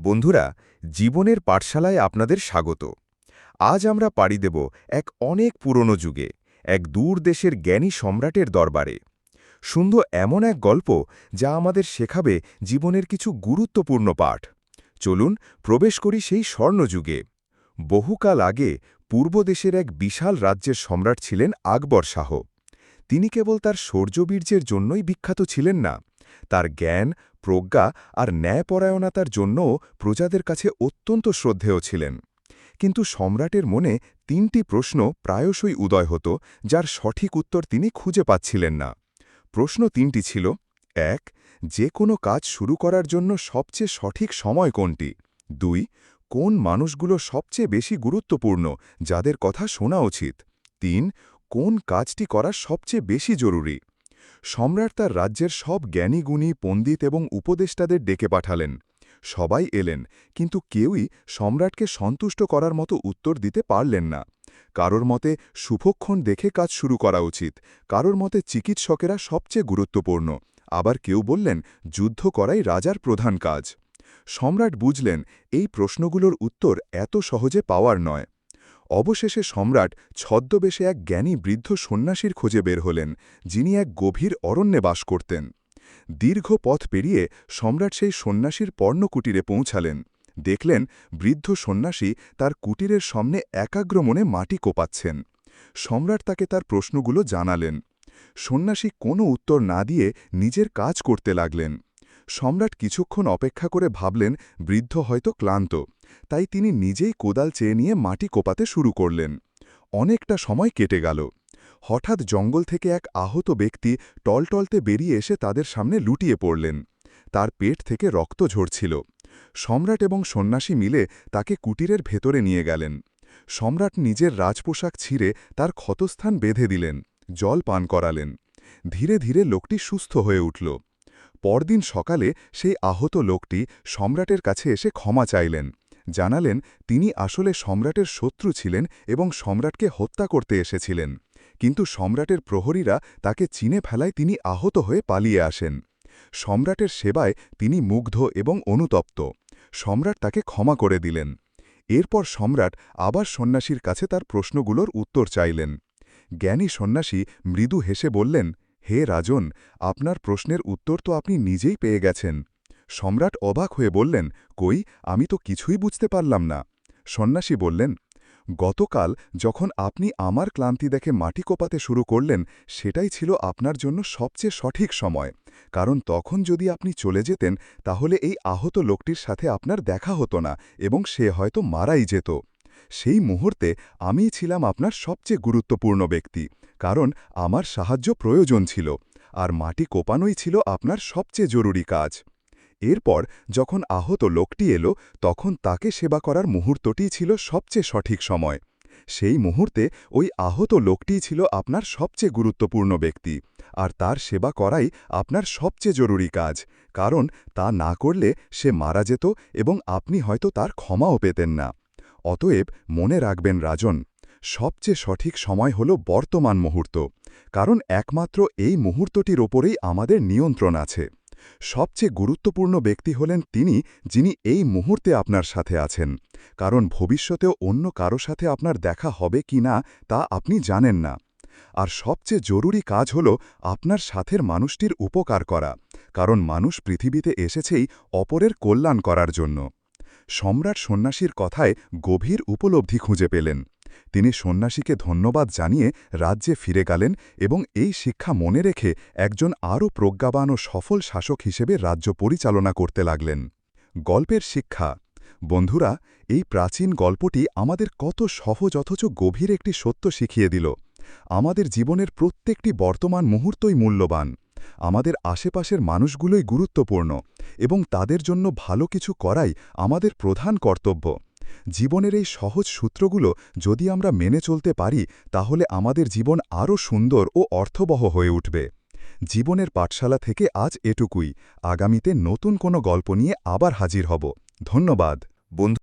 বন্ধুরা, জীবনের পাঠশালায় আপনাদের স্বাগত। আজ আমরা পাড়ি দেব এক অনেক পুরনো যুগে, এক দূর দেশের জ্ঞানী সম্রাটের দরবারে। সুন্দর এমন এক গল্প যা আমাদের শেখাবে জীবনের কিছু গুরুত্বপূর্ণ পাঠ। চলুন, প্রবেশ করি সেই স্বর্ণযুগে। বহুকাল আগে পূর্ব দেশের এক বিশাল রাজ্যের সম্রাট ছিলেন আকবর শাহ। তিনি কেবল তার শৌর্যবীর্যের জন্যই বিখ্যাত ছিলেন না তার জ্ঞান, প্রজ্ঞা আর ন্যায়পরায়ণতার জন্যও প্রজাদের কাছে অত্যন্ত শ্রদ্ধেয় ছিলেন। কিন্তু সম্রাটের মনে তিনটি প্রশ্ন প্রায়শই উদয় হতো, যার সঠিক উত্তর তিনি খুঁজে পাচ্ছিলেন না। প্রশ্ন তিনটি ছিল, এক, যে কোনো কাজ শুরু করার জন্য সবচেয়ে সঠিক সময় কোনটি? দুই, কোন মানুষগুলো সবচেয়ে বেশি গুরুত্বপূর্ণ, যাদের কথা শোনা উচিত? তিন, কোন কাজটি করা সবচেয়ে বেশি জরুরি? সম্রাট তার রাজ্যের সব জ্ঞানীগুণী পণ্ডিত এবং উপদেষ্টাদের ডেকে পাঠালেন। সবাই এলেন, কিন্তু কেউই সম্রাটকে সন্তুষ্ট করার মতো উত্তর দিতে পারলেন না। কারোর মতে সুভক্ষণ দেখে কাজ শুরু করা উচিত, কারোর মতে চিকিৎসকেরা সবচেয়ে গুরুত্বপূর্ণ। আবার কেউ বললেন, যুদ্ধ করাই রাজার প্রধান কাজ। সম্রাট বুঝলেন, এই প্রশ্নগুলোর উত্তর এত সহজে পাওয়ার নয়। অবশেষে সম্রাট ছদ্মবেশে এক জ্ঞানী বৃদ্ধ সন্ন্যাসীর খোঁজে বের হলেন, যিনি এক গভীর অরণ্যে বাস করতেন। দীর্ঘ পথ পেরিয়ে সম্রাট সেই সন্ন্যাসীর পর্ণকুটিরে পৌঁছালেন। দেখলেন বৃদ্ধ সন্ন্যাসী তার কুটিরের সামনে একাগ্র মনে মাটি কোপাচ্ছেন। সম্রাট তাকে তার প্রশ্নগুলো জানালেন। সন্ন্যাসী কোনো উত্তর না দিয়ে নিজের কাজ করতে লাগলেন। সম্রাট কিছুক্ষণ অপেক্ষা করে ভাবলেন, বৃদ্ধ হয়তো ক্লান্ত। তাই তিনি নিজেই কোদাল চেয়ে নিয়ে মাটি কোপাতে শুরু করলেন। অনেকটা সময় কেটে গেল। হঠাৎ জঙ্গল থেকে এক আহত ব্যক্তি টলটলতে বেরিয়ে এসে তাদের সামনে লুটিয়ে পড়লেন। তার পেট থেকে রক্ত ঝরছিল। সম্রাট এবং সন্ন্যাসী মিলে তাকে কুটিরের ভেতরে নিয়ে গেলেন। সম্রাট নিজের রাজপোশাক ছিঁড়ে তার ক্ষতস্থান বেঁধে দিলেন, জল পান করালেন। ধীরে ধীরে লোকটি সুস্থ হয়ে উঠল। পরদিন সকালে সেই আহত লোকটি সম্রাটের কাছে এসে ক্ষমা চাইলেন। জানালেন, তিনি আসলে সম্রাটের শত্রু ছিলেন এবং সম্রাটকে হত্যা করতে এসেছিলেন। কিন্তু সম্রাটের প্রহরীরা তাকে চিনে ফেলায় তিনি আহত হয়ে পালিয়ে আসেন। সম্রাটের সেবায় তিনি মুগ্ধ এবং অনুতপ্ত। সম্রাট তাকে ক্ষমা করে দিলেন। এরপর সম্রাট আবার সন্ন্যাসীর কাছে তার প্রশ্নগুলোর উত্তর চাইলেন। জ্ঞানী সন্ন্যাসী মৃদু হেসে বললেন, হে রাজন, আপনার প্রশ্নের উত্তর তো আপনি নিজেই পেয়ে গেছেন। সম্রাট অবাক হয়ে বললেন, কই, আমি তো কিছুই বুঝতে পারলাম না। সন্ন্যাসী বললেন, গতকাল যখন আপনি আমার ক্লান্তি দেখে মাটি কোপাতে শুরু করলেন, সেটাই ছিল আপনার জন্য সবচেয়ে সঠিক সময়। কারণ তখন যদি আপনি চলে যেতেন, তাহলে এই আহত লোকটির সাথে আপনার দেখা হতো না এবং সে হয়তো মারাই যেত। সেই মুহূর্তে আমিই ছিলাম আপনার সবচেয়ে গুরুত্বপূর্ণ ব্যক্তি, কারণ আমার সাহায্য প্রয়োজন ছিল, আর মাটি কোপানোই ছিল আপনার সবচেয়ে জরুরি কাজ। এরপর যখন আহত লোকটি এলো, তখন তাকে সেবা করার মুহূর্তটিই ছিল সবচেয়ে সঠিক সময়। সেই মুহূর্তে ওই আহত লোকটিই ছিল আপনার সবচেয়ে গুরুত্বপূর্ণ ব্যক্তি, আর তার সেবা করাই আপনার সবচেয়ে জরুরি কাজ, কারণ তা না করলে সে মারা যেত এবং আপনি হয়তো তার ক্ষমাও পেতেন না। অতএব মনে রাখবেন রাজন, সবচেয়ে সঠিক সময় হল বর্তমান মুহূর্ত, কারণ একমাত্র এই মুহূর্তটির ওপরেই আমাদের নিয়ন্ত্রণ আছে। সবচেয়ে গুরুত্বপূর্ণ ব্যক্তি হলেন তিনি, যিনি এই মুহূর্তে আপনার সাথে আছেন। কারণ ভবিষ্যতেও অন্য কারও সাথে আপনার দেখা হবে কি না, তা আপনি জানেন না। আর সবচেয়ে জরুরি কাজ হল আপনার সাথের মানুষটির উপকার করা। কারণ মানুষ পৃথিবীতে এসেছেই অপরের কল্যাণ করার জন্য। সম্রাট সন্ন্যাসীর কথায় গভীর উপলব্ধি খুঁজে পেলেন। তিনি সন্ন্যাসীকে ধন্যবাদ জানিয়ে রাজ্যে ফিরে গেলেন এবং এই শিক্ষা মনে রেখে একজন আরও প্রজ্ঞাবান ও সফল শাসক হিসেবে রাজ্য পরিচালনা করতে লাগলেন। গল্পের শিক্ষা। বন্ধুরা, এই প্রাচীন গল্পটি আমাদের কত সহজ অথচ গভীর একটি সত্য শিখিয়ে দিল। আমাদের জীবনের প্রত্যেকটি বর্তমান মুহূর্তই মূল্যবান। আমাদের আশেপাশের মানুষগুলোই গুরুত্বপূর্ণ এবং তাদের জন্য ভালো কিছু করাই আমাদের প্রধান কর্তব্য। জীবনের এই সহজ সূত্রগুলো যদি আমরা মেনে চলতে পারি, তাহলে আমাদের জীবন আরও সুন্দর ও অর্থবহ হয়ে উঠবে। জীবনের পাঠশালা থেকে আজ এটুকুই। আগামীতে নতুন কোনো গল্প নিয়ে আবার হাজির হব। ধন্যবাদ। বন্ধু